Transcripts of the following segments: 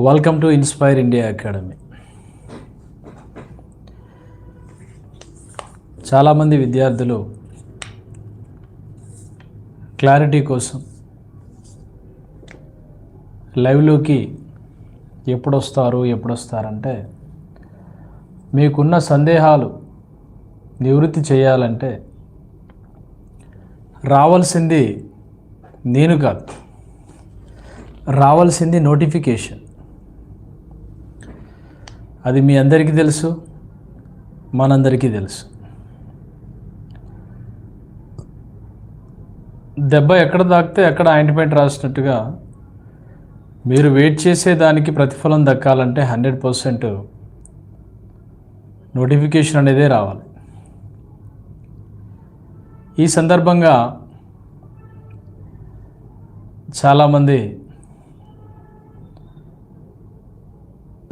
Welcome to inspire India academy చాలామంది విద్యార్థులు clarity కోసం లైవ్లోకి ఎప్పుడు వస్తారు ఎప్పుడు వస్తారంటే మీకున్న సందేహాలు నివృత్తి చేయాలంటే రావాల్సింది నేను కాదు. రావాల్సింది నోటిఫికేషన్ అది మీ అందరికీ తెలుసు మనందరికీ తెలుసు. దెబ్బ ఎక్కడ తాకితే ఎక్కడ ఆయింట్మెంట్ రాసినట్టుగా మీరు వెయిట్ చేసే దానికి ప్రతిఫలం దక్కాలంటే హండ్రెడ్ పర్సెంట్ నోటిఫికేషన్ అనేదే రావాలి. ఈ సందర్భంగా చాలామంది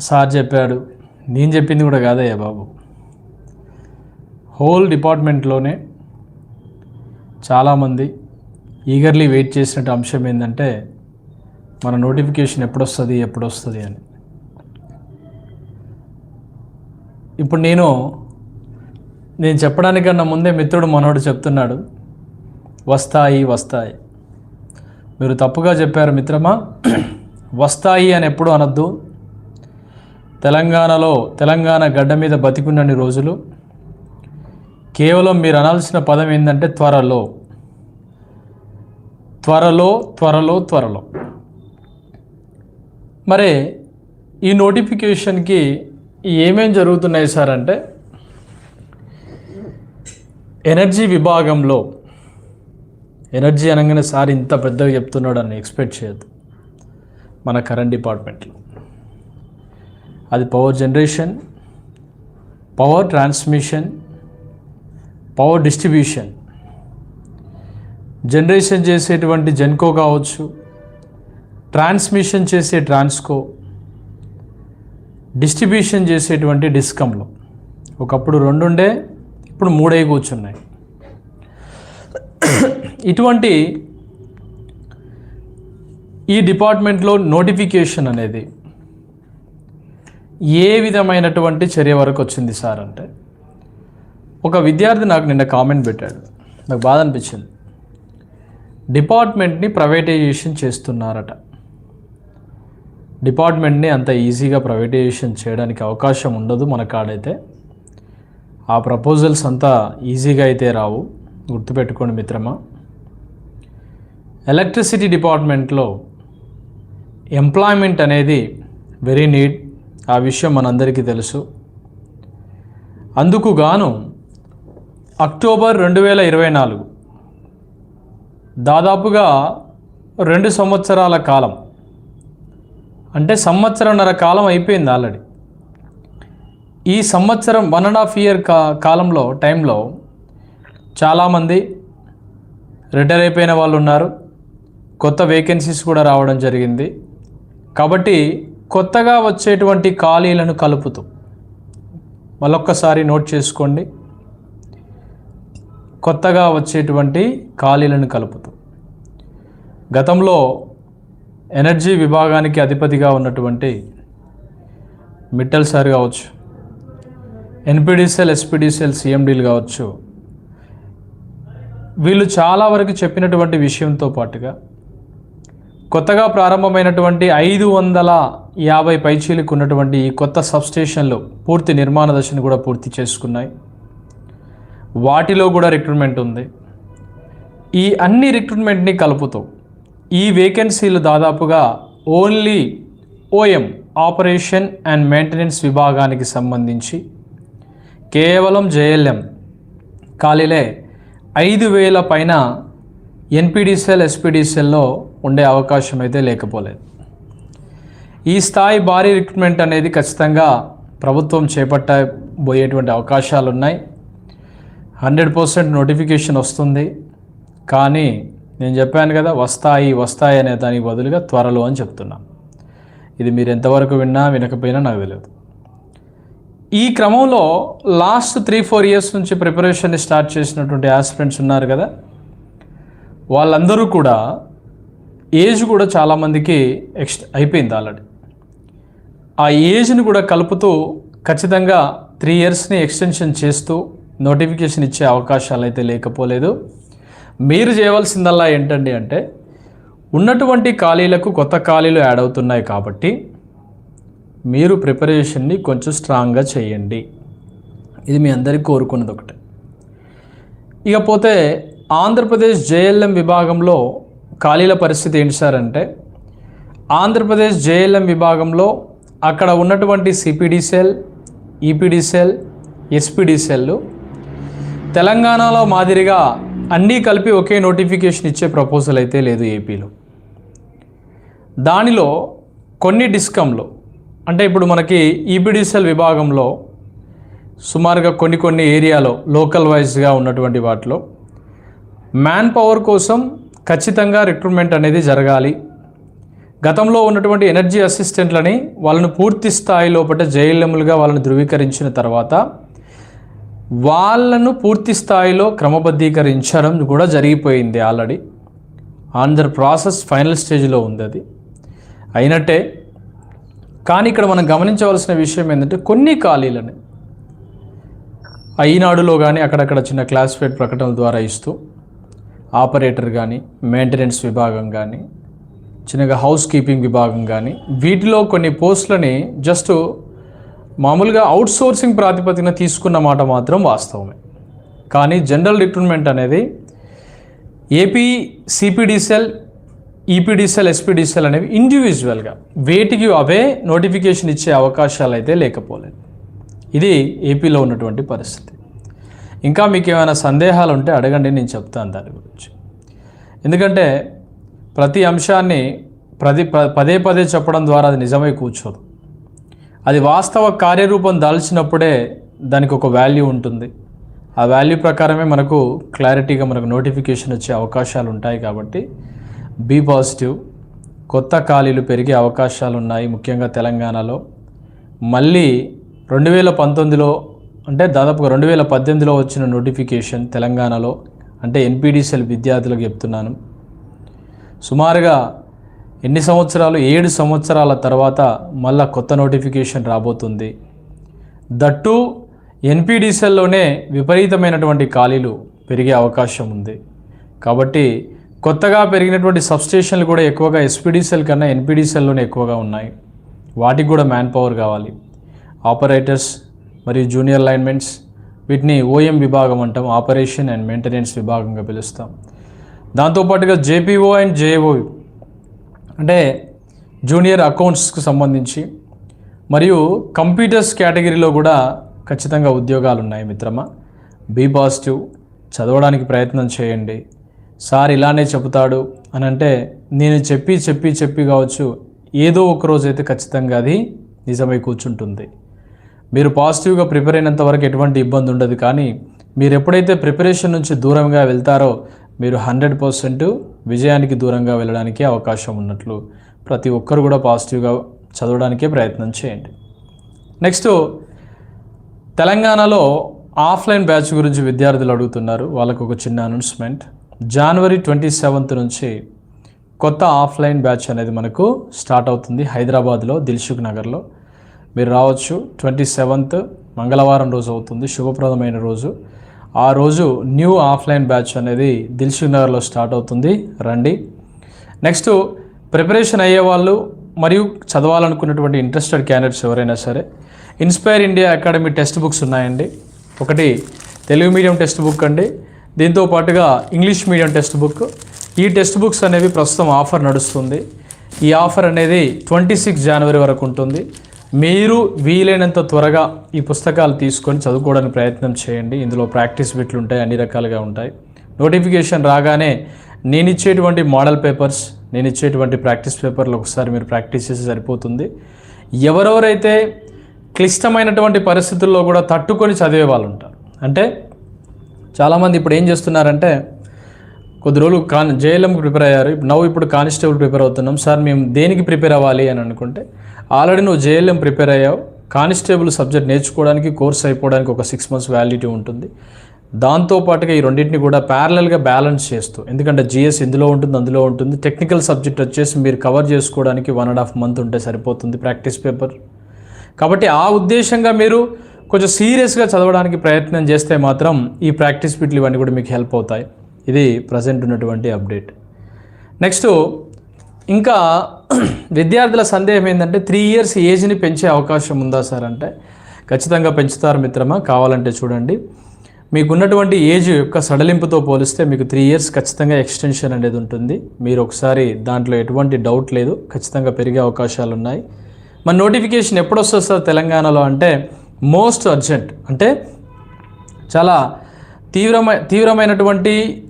సార్ చెప్పాడు నేను చెప్పింది కూడా కాదయ్యా బాబు. హోల్ డిపార్ట్మెంట్లోనే చాలామంది ఈగర్లీ వెయిట్ చేసినట్టు అంశం ఏంటంటే మన నోటిఫికేషన్ ఎప్పుడొస్తుంది ఎప్పుడొస్తుంది అని. ఇప్పుడు నేను నేను చెప్పడానికన్నా ముందే మిత్రుడు మనోడు చెప్తున్నాడు వస్తాయి వస్తాయి. మీరు తప్పుగా చెప్పారు మిత్రమా? వస్తాయి అని ఎప్పుడు అనొద్దు. తెలంగాణలో తెలంగాణ గడ్డ మీద బతికున్నన్ని రోజులు కేవలం మీరు అనాల్సిన పదం ఏంటంటే త్వరలో. త్వరలో త్వరలో త్వరలో. మరి ఈ నోటిఫికేషన్కి ఏమేం జరుగుతున్నాయి సార్ అంటే ఎనర్జీ విభాగంలో ఎనర్జీ అనగానే సార్ ఇంత పెద్దగా చెప్తున్నాడు అని ఎక్స్పెక్ట్ చేయొద్దు. మన కరెంట్ డిపార్ట్మెంట్లో. అది power generation power transmission power distribution generation చేసేటువంటి జెన్కో కావచ్చు ట్రాన్స్మిషన్ చేసే ట్రాన్స్కో డిస్ట్రిబ్యూషన్ చేసేటువంటి డిస్కంలో ఒకప్పుడు రెండుండే ఇప్పుడు మూడే కూర్చున్నాయి. ఇటువంటి ఈ డిపార్ట్మెంట్లో నోటిఫికేషన్ అనేది ఏ విధమైనటువంటి చర్య వరకు వచ్చింది సార్ అంటే? ఒక విద్యార్థి నాకు నిన్న కామెంట్ పెట్టాడు. నాకు బాధ అనిపించింది. డిపార్ట్మెంట్ని ప్రైవేటైజేషన్ చేస్తున్నారట. డిపార్ట్మెంట్ని అంత ఈజీగా ప్రైవేటైజేషన్ చేయడానికి అవకాశం ఉండదు మన కాడైతే. ఆ ప్రపోజల్స్ అంతా ఈజీగా అయితే రావు. గుర్తుపెట్టుకోండి మిత్రమా. ఎలక్ట్రిసిటీ డిపార్ట్మెంట్లో ఎంప్లాయ్మెంట్ అనేది వెరీ నీడ్ ఆ విషయం మనందరికీ తెలుసు. అందుకు గాను అక్టోబర్ రెండు వేల ఇరవై నాలుగు దాదాపుగా రెండు సంవత్సరాల కాలం అంటే సంవత్సరంన్నర కాలం అయిపోయింది ఆల్రెడీ. ఈ సంవత్సరం వన్ అండ్ హాఫ్ ఇయర్ కా కాలంలో టైంలో చాలామంది రిటైర్ అయిపోయిన వాళ్ళు ఉన్నారు కొత్త వేకెన్సీస్ కూడా రావడం జరిగింది. కాబట్టి కొత్తగా వచ్చేటువంటి ఖాళీలను కలుపుతూ మరొక్కసారి నోట్ చేసుకోండి. కొత్తగా వచ్చేటువంటి ఖాళీలను కలుపుతూ. గతంలో ఎనర్జీ విభాగానికి అధిపతిగా ఉన్నటువంటి మిట్టల్ సార్ కావచ్చు ఎన్పిడిసిఎల్ ఎస్పిడిసిఎల్ సిఎండీలు కావచ్చు వీళ్ళు చాలా వరకు చెప్పినటువంటి విషయంతో పాటుగా కొత్తగా ప్రారంభమైనటువంటి ఐదు వందల యాభై పైచీలకు ఉన్నటువంటి ఈ కొత్త సబ్స్టేషన్లు పూర్తి నిర్మాణ దశను కూడా పూర్తి చేసుకున్నాయి. వాటిలో కూడా రిక్రూట్మెంట్ ఉంది. ఈ అన్ని రిక్రూట్మెంట్ని కలుపుతూ ఈ వేకెన్సీలు దాదాపుగా only OM operation and maintenance విభాగానికి సంబంధించి కేవలం జేఎల్ఎం ఖాళీలే ఐదు వేల పైన ఎన్పిడిసిఎల్ ఎస్పిడిసిఎల్లో ఉండే అవకాశం అయితే లేకపోలేదు. ఈ స్థాయి భారీ రిక్రూట్మెంట్ అనేది ఖచ్చితంగా ప్రభుత్వం చేపట్టబోయేటువంటి అవకాశాలు ఉన్నాయి హండ్రెడ్ పర్సెంట్ నోటిఫికేషన్ వస్తుంది. కానీ నేను చెప్పాను కదా వస్తాయి వస్తాయి అనే దానికి బదులుగా త్వరలో అని చెప్తున్నాను. ఇది మీరు ఎంతవరకు విన్నా వినకపోయినా నాకు తెలియదు. ఈ క్రమంలో లాస్ట్ త్రీ ఫోర్ ఇయర్స్ నుంచి ప్రిపరేషన్ స్టార్ట్ చేసినటువంటి ఆస్పిరెంట్స్ ఉన్నారు కదా. వాళ్ళందరూ కూడా ఏజ్ కూడా చాలామందికి ఎక్స్ట్ అయిపోయింది ఆల్రెడీ. ఆ ఏజ్ని కూడా కలుపుతూ ఖచ్చితంగా త్రీ ఇయర్స్ని ఎక్స్టెన్షన్ చేస్తూ నోటిఫికేషన్ ఇచ్చే అవకాశాలు అయితే లేకపోలేదు. మీరు చేయవలసిందల్లా ఏంటండి అంటే ఉన్నటువంటి ఖాళీలకు కొత్త ఖాళీలు యాడ్ అవుతున్నాయి కాబట్టి మీరు ప్రిపరేషన్ని కొంచెం స్ట్రాంగ్గా చేయండి. ఇది మీ అందరికీ కోరుకున్నది ఒకటే. ఇకపోతే ఆంధ్రప్రదేశ్ జేఎల్ఎం విభాగంలో ఖాళీల పరిస్థితి ఏంటి సార్ అంటే ఆంధ్రప్రదేశ్ జేఎల్ఎం విభాగంలో అక్కడ ఉన్నటువంటి CPD cell EPD cell SPD cell తెలంగాణలో మాదిరిగా అన్నీ కలిపి ఒకే నోటిఫికేషన్ ఇచ్చే ప్రపోజల్ అయితే లేదు ఏపీలో. దానిలో కొన్ని డిస్కంలు అంటే ఇప్పుడు మనకి ఈపీడీసీఎల్ విభాగంలో సుమారుగా కొన్ని కొన్ని ఏరియాలో లోకల్ వైజ్గా ఉన్నటువంటి వాటిలో మ్యాన్ పవర్ కోసం ఖచ్చితంగా రిక్రూట్మెంట్ అనేది జరగాలి. గతంలో ఉన్నటువంటి ఎనర్జీ అసిస్టెంట్లని వాళ్ళను పూర్తి స్థాయి లోపల జైలములుగా వాళ్ళని ధృవీకరించిన తర్వాత వాళ్ళను పూర్తి స్థాయిలో క్రమబద్ధీకరించడం కూడా జరిగిపోయింది ఆల్రెడీ ఆన్ ప్రాసెస్ ఫైనల్ స్టేజ్లో ఉంది అది. అయినట్టే కానీ ఇక్కడ మనం గమనించవలసిన విషయం ఏంటంటే కొన్ని ఖాళీలని ఈనాడులో కానీ అక్కడక్కడ చిన్న క్లాసిఫైడ్ ప్రకటనల ద్వారా ఇస్తూ ఆపరేటర్ కానీ మెయింటెనెన్స్ విభాగం కానీ చిన్నగా హౌస్ కీపింగ్ విభాగం కానీ వీటిలో కొన్ని పోస్టులని జస్ట్ మామూలుగా అవుట్ సోర్సింగ్ ప్రాతిపదికన తీసుకున్న మాట మాత్రం వాస్తవమే. కానీ జనరల్ రిక్రూట్మెంట్ అనేది AP CPD cell EPD cell SPD cell అనేవి ఇండివిజువల్గా వేటికి అవే నోటిఫికేషన్ ఇచ్చే అవకాశాలు అయితే లేకపోలేదు. ఇది ఏపీలో ఉన్నటువంటి పరిస్థితి. ఇంకా మీకు ఏమైనా సందేహాలు ఉంటే అడగండి నేను చెప్తాను దాని గురించి. ఎందుకంటే ప్రతి అంశాన్ని ప్రతి ప- పదే పదే చెప్పడం ద్వారా అది నిజమై కూర్చోదు. అది వాస్తవ కార్యరూపం దాల్చినప్పుడే దానికి ఒక వాల్యూ ఉంటుంది. ఆ వాల్యూ ప్రకారమే మనకు క్లారిటీగా మనకు నోటిఫికేషన్ వచ్చే అవకాశాలు ఉంటాయి కాబట్టి బీ పాజిటివ్ కొత్త ఖాళీలు పెరిగే అవకాశాలు ఉన్నాయి ముఖ్యంగా తెలంగాణలో. మళ్ళీ రెండు వేల పంతొమ్మిదిలో అంటే దాదాపుగా రెండు వేల పద్దెనిమిదిలో వచ్చిన నోటిఫికేషన్ తెలంగాణలో అంటే ఎన్పీడీసీఎల్ విద్యార్థులకు చెప్తున్నాను. సుమారుగా ఎన్ని సంవత్సరాలు ఏడు సంవత్సరాల తర్వాత మళ్ళా కొత్త నోటిఫికేషన్ రాబోతుంది. దట్టు ఎన్పీడీసీఎల్లోనే విపరీతమైనటువంటి ఖాళీలు పెరిగే అవకాశం ఉంది. కాబట్టి కొత్తగా పెరిగినటువంటి సబ్స్టేషన్లు కూడా ఎక్కువగా ఎస్పీడీసీఎల్ కన్నా ఎన్పీడీసీఎల్లోనే ఎక్కువగా ఉన్నాయి. వాటికి కూడా మ్యాన్ పవర్ కావాలి. ఆపరేటర్స్ మరియు జూనియర్ లైన్మెంట్స్ వీటిని ఓఎం విభాగం అంటాం ఆపరేషన్ అండ్ మెయింటెనెన్స్ విభాగంగా పిలుస్తాం. దాంతోపాటుగా జేపీఓ అండ్ జేఓ అంటే జూనియర్ అకౌంట్స్కి సంబంధించి మరియు కంప్యూటర్స్ కేటగిరీలో కూడా ఖచ్చితంగా ఉద్యోగాలు ఉన్నాయి మిత్రమా. బీ పాజిటివ్ చదవడానికి ప్రయత్నం చేయండి. సార్ ఇలానే చెబుతాడు అని అంటే నేను చెప్పి చెప్పి చెప్పి కావచ్చు ఏదో ఒక రోజు అయితే ఖచ్చితంగా అది నిజమై కూర్చుంటుంది. మీరు పాజిటివ్గా ప్రిపేర్ అయినంత వరకు ఎటువంటి ఇబ్బంది ఉండదు. కానీ మీరు ఎప్పుడైతే ప్రిపరేషన్ నుంచి దూరంగా వెళ్తారో మీరు హండ్రెడ్ పర్సెంట్ విజయానికి దూరంగా వెళ్ళడానికి అవకాశం ఉన్నట్లు ప్రతి ఒక్కరు కూడా పాజిటివ్గా చదవడానికే ప్రయత్నం చేయండి. నెక్స్ట్ తెలంగాణలో ఆఫ్లైన్ బ్యాచ్ గురించి విద్యార్థులు అడుగుతున్నారు. వాళ్ళకు ఒక చిన్న అనౌన్స్మెంట్. జనవరి ట్వంటీ సెవెంత్ నుంచి కొత్త ఆఫ్లైన్ బ్యాచ్ అనేది మనకు స్టార్ట్ అవుతుంది హైదరాబాద్లో దిల్సుఖ్ నగర్లో మీరు రావచ్చు. ట్వంటీ సెవెంత్ మంగళవారం రోజు అవుతుంది. శుభప్రదమైన రోజు. ఆ రోజు న్యూ ఆఫ్లైన్ బ్యాచ్ అనేది దిల్సుఖ్ నగర్లో స్టార్ట్ అవుతుంది. రండి. నెక్స్ట్ ప్రిపరేషన్ అయ్యే వాళ్ళు మరియు చదవాలనుకున్నటువంటి ఇంట్రెస్టెడ్ క్యాండిడేట్స్ ఎవరైనా సరే inspire India academy text books ఉన్నాయండి. ఒకటి తెలుగు మీడియం టెక్స్ట్ బుక్ అండి. దీంతో పాటుగా ఇంగ్లీష్ మీడియం టెక్స్ట్ బుక్. ఈ టెక్స్ట్ బుక్స్ అనేవి ప్రస్తుతం ఆఫర్ నడుస్తుంది. ఈ ఆఫర్ అనేది ట్వంటీ సిక్స్ జనవరి వరకు ఉంటుంది. మీరు వీలైనంత త్వరగా ఈ పుస్తకాలు తీసుకొని చదువుకోవడానికి ప్రయత్నం చేయండి. ఇందులో ప్రాక్టీస్ బిట్లు ఉంటాయి అన్ని రకాలుగా ఉంటాయి. నోటిఫికేషన్ రాగానే నేను ఇచ్చేటువంటి మోడల్ పేపర్స్ నేను ఇచ్చేటువంటి ప్రాక్టీస్ పేపర్లు ఒకసారి మీరు ప్రాక్టీస్ చేసి సరిపోతుంది. ఎవరెవరైతే క్లిష్టమైనటువంటి పరిస్థితుల్లో కూడా తట్టుకొని చదివే వాళ్ళు ఉంటారు. అంటే చాలామంది ఇప్పుడు ఏం చేస్తున్నారంటే కొద్ది రోజులు కాన్ జేఎల్ఎంకి ప్రిపేర్ అయ్యారు. నవ్వు ఇప్పుడు కానిస్టేబుల్ ప్రిపేర్ అవుతున్నాం. సార్ మేము దేనికి ప్రిపేర్ అవ్వాలి అని అనుకుంటే ఆల్రెడీ నువ్వు జేఎల్ఎం ప్రిపేర్ అయ్యావు. కానిస్టేబుల్ సబ్జెక్ట్ నేర్చుకోవడానికి కోర్స్ అయిపోవడానికి ఒక సిక్స్ మంత్స్ వ్యాలిడిటీ ఉంటుంది. దాంతోపాటుగా ఈ రెండింటిని కూడా ప్యారలల్గా బ్యాలెన్స్ చేస్తూ ఎందుకంటే జిఎస్ ఇందులో ఉంటుంది అందులో ఉంటుంది. టెక్నికల్ సబ్జెక్ట్ వచ్చేసి మీరు కవర్ చేసుకోవడానికి వన్ అండ్ హాఫ్ మంత్ ఉంటే సరిపోతుంది ప్రాక్టీస్ పేపర్ కాబట్టి ఆ ఉద్దేశంగా మీరు కొంచెం సీరియస్గా చదవడానికి ప్రయత్నం చేస్తే మాత్రం ఈ ప్రాక్టీస్ బిట్లు ఇవన్నీ కూడా మీకు హెల్ప్ అవుతాయి. ఇది ప్రజెంట్ ఉన్నటువంటి అప్డేట్ నెక్స్ట్ ఇంకా విద్యార్థుల సందేహం ఏంటంటే త్రీ ఇయర్స్ ఏజ్ని పెంచే అవకాశం ఉందా సార్ అంటే? ఖచ్చితంగా పెంచుతారు మిత్రమా? కావాలంటే చూడండి. మీకున్నటువంటి ఏజ్ యొక్క సడలింపుతో పోలిస్తే మీకు త్రీ ఇయర్స్ ఖచ్చితంగా ఎక్స్టెన్షన్ అనేది ఉంటుంది. మీరు ఒకసారి దాంట్లో ఎటువంటి డౌట్ లేదు. ఖచ్చితంగా పెరిగే అవకాశాలు ఉన్నాయి. మన నోటిఫికేషన్ ఎప్పుడు వస్తుంది సార్ తెలంగాణలో అంటే మోస్ట్ అర్జెంట్ అంటే చాలా తీవ్రమై తీవ్రమైనటువంటి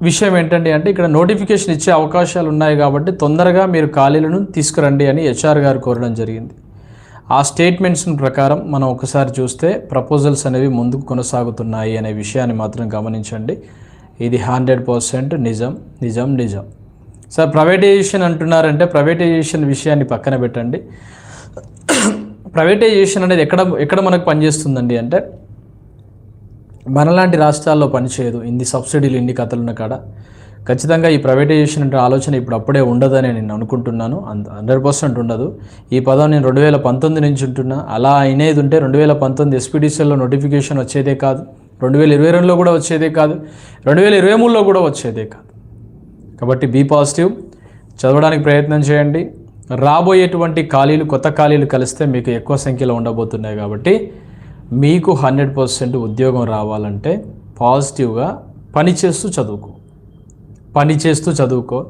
విషయం ఏంటండి అంటే ఇక్కడ నోటిఫికేషన్ ఇచ్చే అవకాశాలు ఉన్నాయి కాబట్టి తొందరగా మీరు ఖాళీలను తీసుకురండి అని హెచ్ఆర్ గారు కోరడం జరిగింది. ఆ స్టేట్మెంట్స్ ప్రకారం మనం ఒకసారి చూస్తే ప్రపోజల్స్ అనేవి ముందుకు కొనసాగుతున్నాయి అనే విషయాన్ని మాత్రం గమనించండి. ఇది హండ్రెడ్ పర్సెంట్ నిజం నిజం నిజం. సార్ ప్రైవేటైజేషన్ అంటున్నారంటే ప్రైవేటైజేషన్ విషయాన్ని పక్కన పెట్టండి. ప్రైవేటైజేషన్ అనేది ఎక్కడ ఎక్కడ మనకు పనిచేస్తుందండి అంటే మనలాంటి రాష్ట్రాల్లో పనిచేయదు. ఇన్ని సబ్సిడీలు ఇన్ని కథలున్న కాడ. ఖచ్చితంగా ఈ ప్రైవేటైజేషన్ అంటే ఆలోచన ఇప్పుడు అప్పుడే ఉండదని నేను అనుకుంటున్నాను. హండ్రెడ్ పర్సెంట్ ఉండదు. ఈ పదం నేను రెండు వేల పంతొమ్మిది నుంచి ఉంటున్నా. అలా అయినది ఉంటే రెండు వేల పంతొమ్మిది ఎస్పీడీసీలో నోటిఫికేషన్ వచ్చేదే కాదు. రెండు వేల ఇరవై రెండులో కూడా వచ్చేదే కాదు. రెండు వేల ఇరవై మూడులో కూడా వచ్చేదే కాదు. కాబట్టి బీ పాజిటివ్. చదవడానికి ప్రయత్నం చేయండి. రాబోయేటువంటి ఖాళీలు కొత్త ఖాళీలు కలిస్తే మీకు ఎక్కువ సంఖ్యలో ఉండబోతున్నాయి కాబట్టి మీకు హండ్రెడ్ పర్సెంట్ ఉద్యోగం రావాలంటే పాజిటివ్గా పని చేస్తూ చదువుకో. పని చేస్తూ చదువుకో.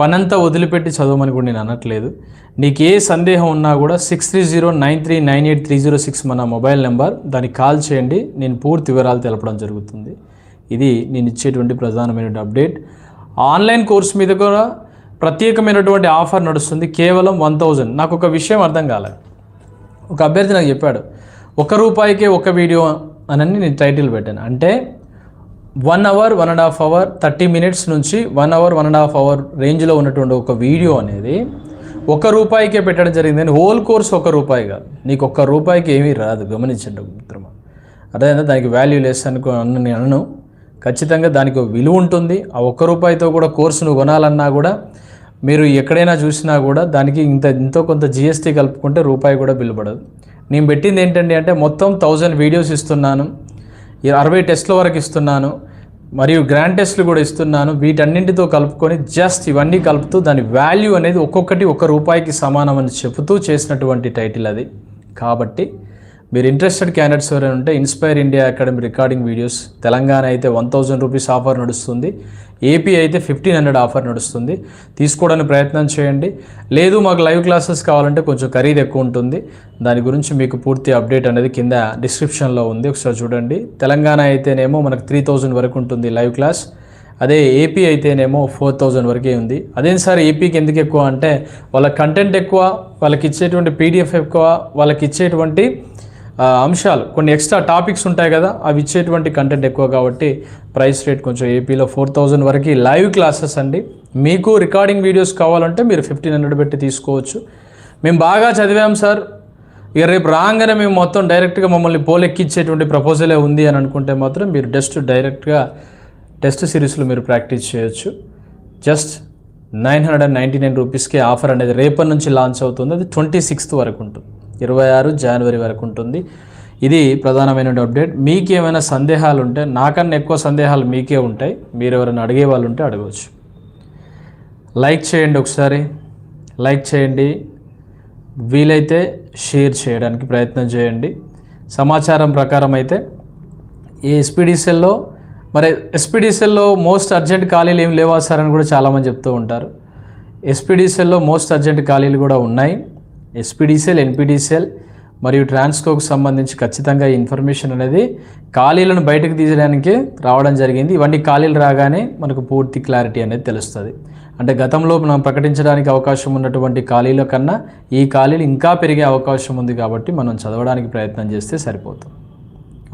పనంతా వదిలిపెట్టి చదవమని కూడా నేను అనట్లేదు. నీకు ఏ సందేహం ఉన్నా కూడా six three zero nine three nine eight three zero six మన మొబైల్ నెంబర్ దానికి కాల్ చేయండి. నేను పూర్తి వివరాలు తెలపడం జరుగుతుంది. ఇది నేను ఇచ్చేటువంటి ప్రధానమైన అప్డేట్. ఆన్లైన్ కోర్స్ మీద కూడా ప్రత్యేకమైనటువంటి ఆఫర్ నడుస్తుంది. కేవలం వన్ థౌజండ్. నాకు ఒక విషయం అర్థం కాలేదు ఒక అభ్యర్థి నాకు చెప్పాడు ఒక రూపాయికే ఒక వీడియో అనని నేను టైటిల్ పెట్టాను. అంటే one hour one and half hour thirty minutes నుంచి one hour one and half hour రేంజ్లో ఉన్నటువంటి ఒక వీడియో అనేది ఒక రూపాయికే పెట్టడం జరిగింది అని హోల్ కోర్స్ ఒక రూపాయి కాదు. నీకు ఒక్క రూపాయికి ఏమీ రాదు. గమనించండి మిత్రమా అదే దానికి వాల్యూ లెస్ అనుకో అన్న నేను అనను. ఖచ్చితంగా దానికి ఒక విలువ ఉంటుంది. ఆ ఒక్క రూపాయితో కూడా కోర్సును కొనాలన్నా కూడా మీరు ఎక్కడైనా చూసినా కూడా దానికి ఇంత ఇంతో కొంత జిఎస్టీ కలుపుకుంటే రూపాయి కూడా బిల్లు పడదు నేను పెట్టింది ఏంటండి అంటే మొత్తం థౌజండ్ వీడియోస్ ఇస్తున్నాను. ఈ అరవై టెస్ట్ల వరకు ఇస్తున్నాను. మరియు గ్రాండ్ టెస్ట్లు కూడా ఇస్తున్నాను. వీటన్నింటితో కలుపుకొని జస్ట్ ఇవన్నీ కలుపుతూ దాని వాల్యూ అనేది ఒక్కొక్కటి ఒక రూపాయికి సమానం అని చెబుతూ చేసినటువంటి టైటిల్ అది. కాబట్టి మీరు ఇంట్రెస్టెడ్ క్యాండిడేట్స్ ఎవరైనా ఉంటే inspire India academy recording videos Telangana అయితే వన్ థౌజండ్ రూపీస్ ఆఫర్ నడుస్తుంది. ఏపీ అయితే ఫిఫ్టీన్ హండ్రెడ్ ఆఫర్ నడుస్తుంది. తీసుకోవడానికి ప్రయత్నం చేయండి. లేదు మాకు లైవ్ క్లాసెస్ కావాలంటే కొంచెం ఖరీదు ఎక్కువ ఉంటుంది. దాని గురించి మీకు పూర్తి అప్డేట్ అనేది కింద డిస్క్రిప్షన్లో ఉంది. ఒకసారి చూడండి. తెలంగాణ అయితేనేమో మనకు త్రీ థౌజండ్ వరకు ఉంటుంది లైవ్ క్లాస్ అదే ఏపీ అయితేనేమో ఫోర్ థౌజండ్ వరకే ఉంది. అదేం సార్ ఏపీకి ఎందుకు ఎక్కువ అంటే వాళ్ళ కంటెంట్ ఎక్కువ వాళ్ళకి ఇచ్చేటువంటి పీడిఎఫ్ ఎక్కువ వాళ్ళకి ఇచ్చేటువంటి అంశాలు. కొన్ని ఎక్స్ట్రా టాపిక్స్ ఉంటాయి కదా అవి ఇచ్చేటువంటి కంటెంట్ ఎక్కువ కాబట్టి ప్రైస్ రేట్ కొంచెం ఏపీలో ఫోర్ థౌజండ్ వరకు లైవ్ క్లాసెస్ అండి. మీకు రికార్డింగ్ వీడియోస్ కావాలంటే మీరు ఫిఫ్టీన్ హండ్రెడ్ పెట్టి తీసుకోవచ్చు. మేము బాగా చదివాం సార్. ఇక రేపు రాగానే మేము మొత్తం డైరెక్ట్గా మమ్మల్ని పోలెక్కిచ్చేటువంటి ప్రపోజలే ఉంది అని అనుకుంటే మాత్రం మీరు జస్ట్ డైరెక్ట్గా టెస్ట్ సిరీస్లో మీరు ప్రాక్టీస్ చేయొచ్చు. Just nine hundred and ninety nine రూపీస్కి ఆఫర్ అనేది రేపటి నుంచి లాంచ్ అవుతుంది. అది ట్వంటీ సిక్స్త్ వరకు ఉంటుంది. ఇరవై ఆరు జనవరి వరకు ఉంటుంది. ఇది ప్రధానమైన అప్డేట్. మీకు ఏమైనా సందేహాలు ఉంటే నాకన్నా ఎక్కువ సందేహాలు మీకే ఉంటాయి. మీరు ఎవరైనా అడిగే వాళ్ళు ఉంటే అడగవచ్చు. లైక్ చేయండి ఒకసారి. లైక్ చేయండి. వీలైతే షేర్ చేయడానికి ప్రయత్నం చేయండి. సమాచారం ప్రకారం అయితే ఈ ఎస్పీడీసీఎల్లో మరి ఎస్పీడీసీఎల్లో మోస్ట్ అర్జెంట్ ఖాళీలు ఏం లేవా సార్ అని కూడా చాలామంది చెప్తూ ఉంటారు. ఎస్పీడీసీఎల్లో మోస్ట్ అర్జెంట్ ఖాళీలు కూడా ఉన్నాయి. ఎస్పీడీసీఎల్ ఎన్పీడీసీఎల్ మరియు ట్రాన్స్కోకు సంబంధించి ఖచ్చితంగా ఈ ఇన్ఫర్మేషన్ అనేది ఖాళీలను బయటకు తీయడానికి రావడం జరిగింది. ఇవన్నీ ఖాళీలు రాగానే మనకు పూర్తి క్లారిటీ అనేది తెలుస్తుంది. అంటే గతంలో మనం ప్రకటించడానికి అవకాశం ఉన్నటువంటి ఖాళీల కన్నా ఈ ఖాళీలు ఇంకా పెరిగే అవకాశం ఉంది కాబట్టి మనం చదవడానికి ప్రయత్నం చేస్తే సరిపోతుంది.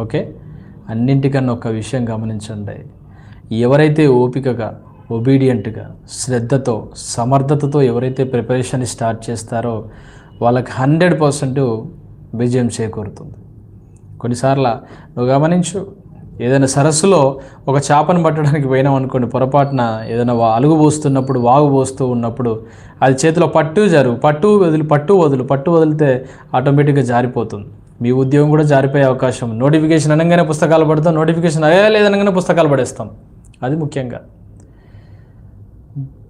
ఓకే? అన్నింటికన్నా ఒక విషయం గమనించండి. ఎవరైతే ఓపికగా ఒబీడియంట్గా శ్రద్ధతో సమర్థతతో ఎవరైతే ప్రిపరేషన్ స్టార్ట్ చేస్తారో వాళ్ళకి హండ్రెడ్ పర్సెంట్ విజయం చేకూరుతుంది. కొన్నిసార్లు నువ్వు గమనించు ఏదైనా సరస్సులో ఒక చేపను పట్టడానికి పోయినాం అనుకోండి పొరపాటున ఏదైనా వా- అలుగు పోస్తున్నప్పుడు వాగు పోస్తూ ఉన్నప్పుడు అది చేతిలో పట్టు జరుగు పట్టు వదిలి పట్టు వదులు పట్టు వదిలితే ఆటోమేటిక్గా జారిపోతుంది. మీ ఉద్యోగం కూడా జారిపోయే అవకాశం. నోటిఫికేషన్ అనగానే పుస్తకాలు పడతాం నోటిఫికేషన్ అయ్యా లేదనగానే పుస్తకాలు పడేస్తాం. అది ముఖ్యంగా.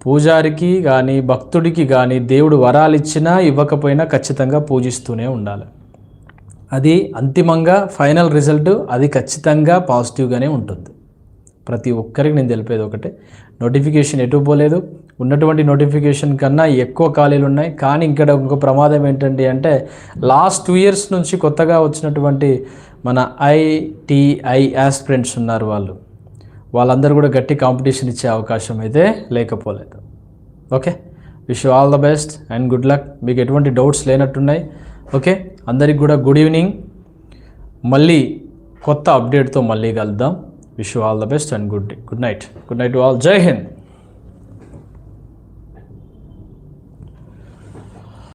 పూజారికి కానీ భక్తుడికి కానీ దేవుడు వరాలు ఇచ్చినా ఇవ్వకపోయినా ఖచ్చితంగా పూజిస్తూనే ఉండాలి. అది అంతిమంగా ఫైనల్ రిజల్ట్ అది ఖచ్చితంగా పాజిటివ్గానే ఉంటుంది. ప్రతి ఒక్కరికి నేను తెలిపేది ఒకటే నోటిఫికేషన్ ఎటు పోలేదు. ఉన్నటువంటి నోటిఫికేషన్ కన్నా ఎక్కువ ఖాళీలు ఉన్నాయి. కానీ ఇక్కడ ఇంకో ప్రమాదం ఏంటంటే అంటే లాస్ట్ టూ ఇయర్స్ నుంచి కొత్తగా వచ్చినటువంటి మన ఐటీఐ యాస్పిరెంట్స్ ఉన్నారు వాళ్ళు. వాళ్ళందరూ కూడా గట్టి కాంపిటీషన్ ఇచ్చే అవకాశం అయితే లేకపోలేదు. Okay? Wish all the best and good luck మీకు ఎటువంటి డౌట్స్ లేనట్టున్నాయి. ఓకే? అందరికి కూడా గుడ్ ఈవినింగ్ మళ్ళీ కొత్త అప్డేట్తో మళ్ళీ కలుద్దాం. Wish all the best and good day good night good night all Jai Hind